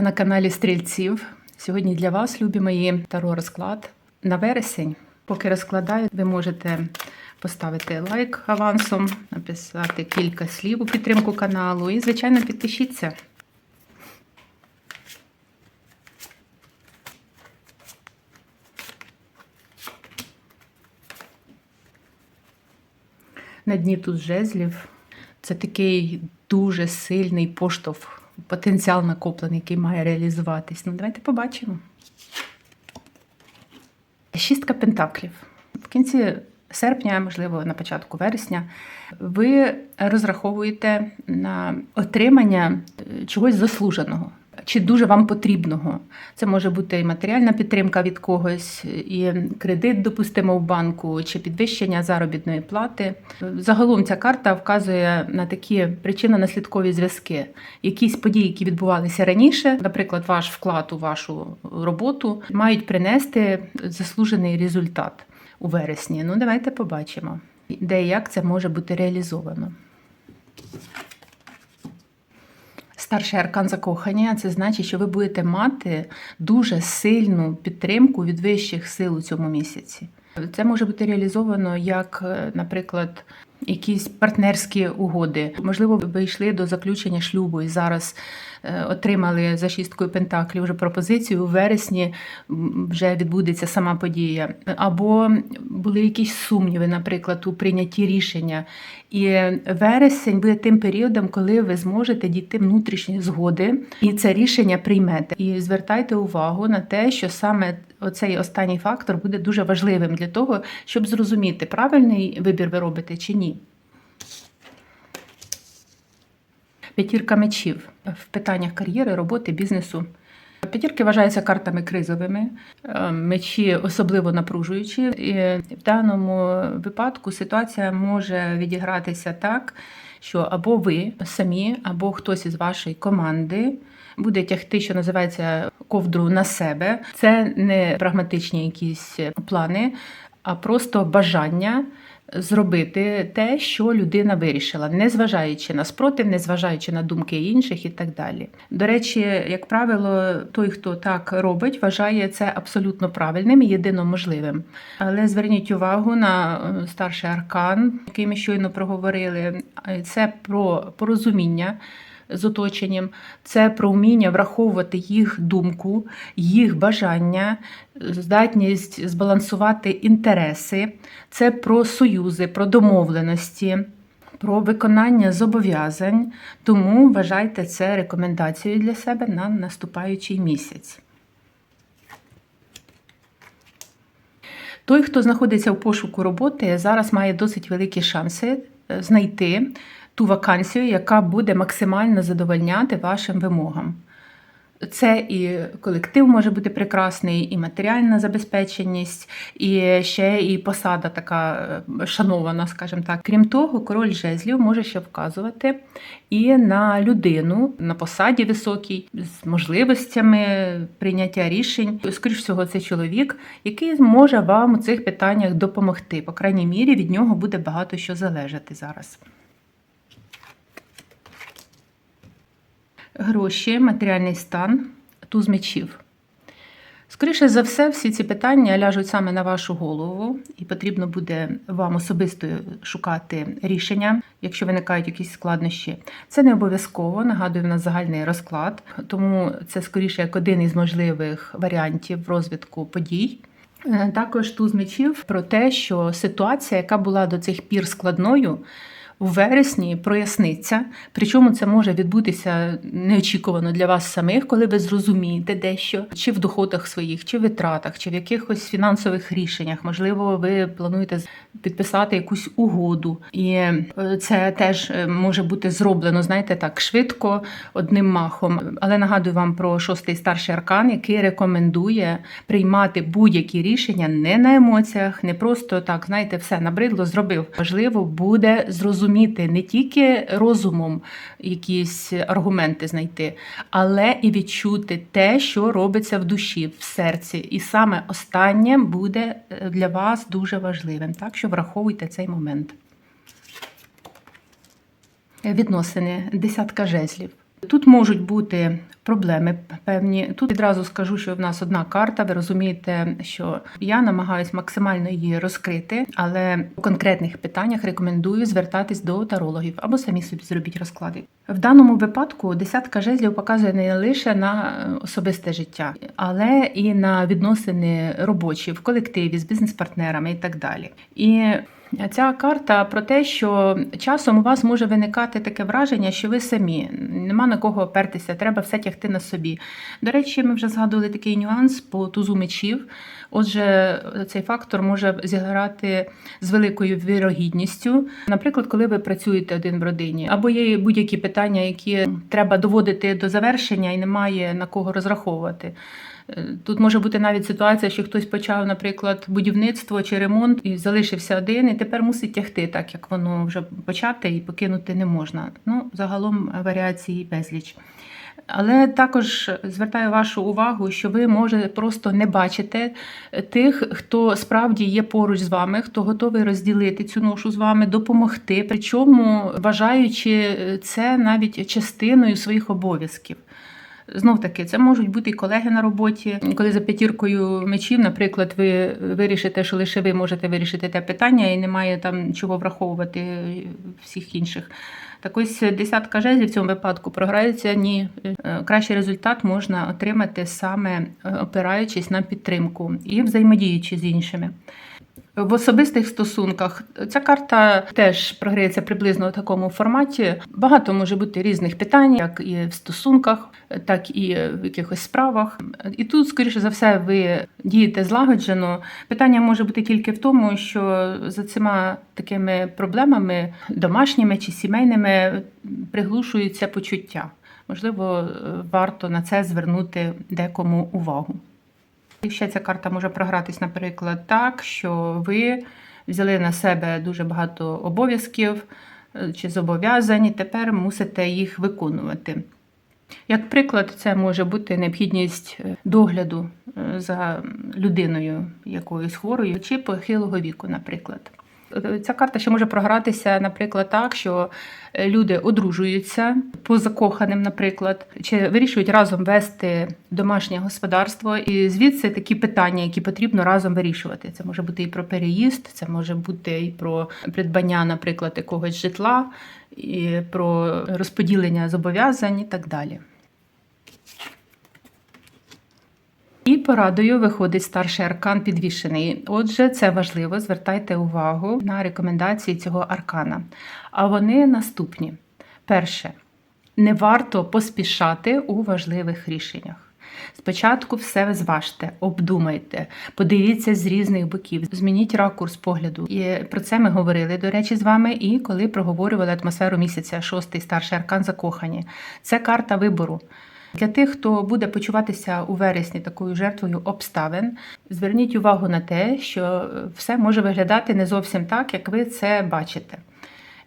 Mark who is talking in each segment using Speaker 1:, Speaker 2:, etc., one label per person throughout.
Speaker 1: на каналі Стрільців. Сьогодні для вас, любі мої, таро розклад на вересень. Поки розкладаю, ви можете поставити лайк авансом, написати кілька слів у підтримку каналу і, звичайно, підпишіться. На дні тут жезлів. Це такий дуже сильний поштовх, потенціал накоплений, який має реалізуватись. Ну, давайте побачимо. Шістка пентаклів. В кінці серпня, можливо, на початку вересня, ви розраховуєте на отримання чогось заслуженого. Чи дуже вам потрібного. Це може бути і матеріальна підтримка від когось, і кредит, допустимо, в банку, чи підвищення заробітної плати. Загалом ця карта вказує на такі причинно-наслідкові зв'язки. Якісь події, які відбувалися раніше, наприклад, ваш вклад у вашу роботу, мають принести заслужений результат у вересні. Ну, давайте побачимо, де і як це може бути реалізовано. Старший аркан закохання це значить, що ви будете мати дуже сильну підтримку від вищих сил у цьому місяці. Це може бути реалізовано як, е, наприклад, якісь партнерські угоди. Можливо, ви йшли до заключення шлюбу і зараз отримали за шісткою пентаклів вже пропозицію. У вересні вже відбудеться сама подія. Або були якісь сумніви, наприклад, у прийнятті рішення. І вересень буде тим періодом, коли ви зможете дійти внутрішньої згоди і це рішення приймете. І звертайте увагу на те, що саме оцей останній фактор буде дуже важливим для того, щоб зрозуміти, правильний вибір ви робите чи ні. П'ятірка мечів в питаннях кар'єри, роботи, бізнесу. П'ятірки вважаються картами кризовими, е, мечі особливо напружуючі. І в даному випадку ситуація може відігратися так, що або ви самі, або хтось із вашої команди буде тягти, що називається ковдру на себе. Це не прагматичні якісь плани, а просто бажання зробити те, що людина вирішила, незважаючи на спротив, незважаючи на думки інших і так далі. До речі, як правило, той, хто так робить, вважає це абсолютно правильним і єдино можливим. Але зверніть увагу на е, старший аркан, який ми щойно проговорили. Це про порозуміння. З оточенням, це про вміння враховувати їх думку, їх бажання, здатність збалансувати інтереси, це про союзи, про домовленості, про виконання зобов'язань. Тому вважайте це рекомендацією для себе на наступаючий місяць. Той, хто знаходиться в пошуку роботи, зараз має досить великі шанси е, знайти ту вакансію, яка буде максимально задовольняти вашим вимогам. Це і колектив може бути прекрасний, і матеріальна забезпеченість, і ще і посада така е, шанована, скажімо так. Крім того, король жезлів може ще вказувати і на людину на посаді високій, з можливостями прийняття рішень. Скоріш всього, це чоловік, який зможе вам у цих питаннях допомогти. По крайній мірі, від нього буде багато що залежати зараз. Гроші, матеріальний стан, туз мечів. Скоріше за все, всі ці питання ляжуть саме на вашу голову, і потрібно буде вам особисто шукати рішення, якщо виникають якісь складнощі. Це не обов'язково, нагадую, в нас загальний розклад, тому це скоріше як один із можливих варіантів розвитку подій. Е, Також туз мечів про те, що ситуація, яка була до цих пір складною, у вересні проясниться. Причому це може відбутися неочікувано для вас самих, коли ви зрозумієте дещо, чи в доходах своїх, чи в витратах, чи в якихось фінансових рішеннях. Можливо, ви плануєте підписати якусь угоду, і е, це теж е, може бути зроблено, знаєте, так швидко, одним махом. Але нагадую вам про шостий старший аркан, який рекомендує приймати будь-які рішення не на емоціях, не просто так, знаєте, все набридло, зробив. Важливо буде зрозуміти не тільки розумом якісь аргументи знайти, але і відчути те, що робиться в душі, в серці. І саме останнє буде е, для вас дуже важливим. Так що враховуйте цей момент. Відносини, десятка жезлів. Тут можуть бути проблеми певні. Тут відразу скажу, що в нас одна карта. Ви розумієте, що я намагаюся максимально її розкрити, але в конкретних питаннях рекомендую звертатись до тарологів або самі собі зробіть розклади. В даному випадку десятка жезлів показує не лише на особисте життя, але і на відносини робочі в колективі з бізнес-партнерами і так далі. І Ця карта про те, що часом у вас може виникати таке враження, що ви самі нема на кого опертися, треба все тягти на собі. До речі, ми вже згадували такий нюанс по тузу мечів. Отже, цей фактор може зіграти з великою вірогідністю. Наприклад, коли ви працюєте один в родині, або є будь-які питання, які треба доводити до завершення, і немає на кого розраховувати. Тут може бути навіть ситуація, що хтось почав, наприклад, будівництво чи ремонт і залишився один, і тепер мусить тягти, так як воно вже почати і покинути не можна. Ну, загалом варіації безліч. Але також звертаю вашу увагу, що ви може просто не бачите тих, хто справді є поруч з вами, хто готовий розділити цю ношу з вами, допомогти, причому вважаючи це навіть частиною своїх обов'язків. Знов таки, це можуть бути і колеги на роботі. Коли за п'ятіркою мечів, наприклад, ви вирішите, що лише ви можете вирішити те питання, і немає там чого враховувати всіх інших. Так ось десятка жезлів в цьому випадку програється ні. Е, Кращий результат можна отримати саме е, опираючись на підтримку і взаємодіючи з іншими. В особистих стосунках ця карта теж програється приблизно у такому форматі. Багато може бути різних питань, як і в стосунках, так і в якихось справах. І тут, скоріше за все, ви дієте злагоджено. Питання може бути тільки в тому, що за цими такими проблемами, домашніми чи сімейними, приглушуються почуття. Можливо, варто на це звернути декому увагу. Ще ця карта може програтись, наприклад, так, що ви взяли на себе дуже багато обов'язків е, чи зобов'язань, і тепер мусите їх виконувати. Як приклад, це може бути необхідність е, догляду е, за людиною якоюсь хворою чи похилого віку, наприклад. Ця карта ще може програтися, наприклад, так, що люди одружуються по закоханим, наприклад, чи вирішують разом вести домашнє господарство, і звідси такі питання, які потрібно разом вирішувати. Це може бути і про переїзд, це може бути і про придбання, наприклад, якогось житла, і про розподілення зобов'язань і так далі. І порадою виходить старший аркан підвішений. Отже, це важливо. Звертайте увагу на рекомендації цього аркана. А вони наступні: перше, не варто поспішати у важливих рішеннях. Спочатку все зважте, обдумайте, подивіться з різних боків, змініть ракурс погляду. І про це ми говорили, до речі, з вами, і коли проговорювали атмосферу місяця, шостий старший аркан закохані. Це карта вибору. Для тих, хто буде почуватися у вересні такою жертвою обставин, зверніть увагу на те, що все може виглядати не зовсім так, як ви це бачите.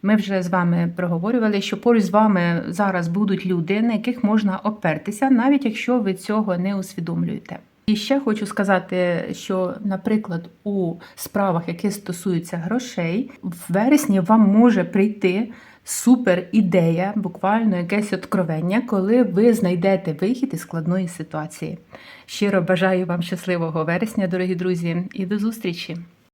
Speaker 1: Ми вже з вами проговорювали, що поруч з вами зараз будуть люди, на яких можна опертися, навіть якщо ви цього не усвідомлюєте. І ще хочу сказати, що, наприклад, у справах, які стосуються грошей, в вересні вам може прийти супер ідея, буквально якесь откровення, коли ви знайдете вихід із складної ситуації. Щиро бажаю вам щасливого вересня, дорогі друзі, і до зустрічі!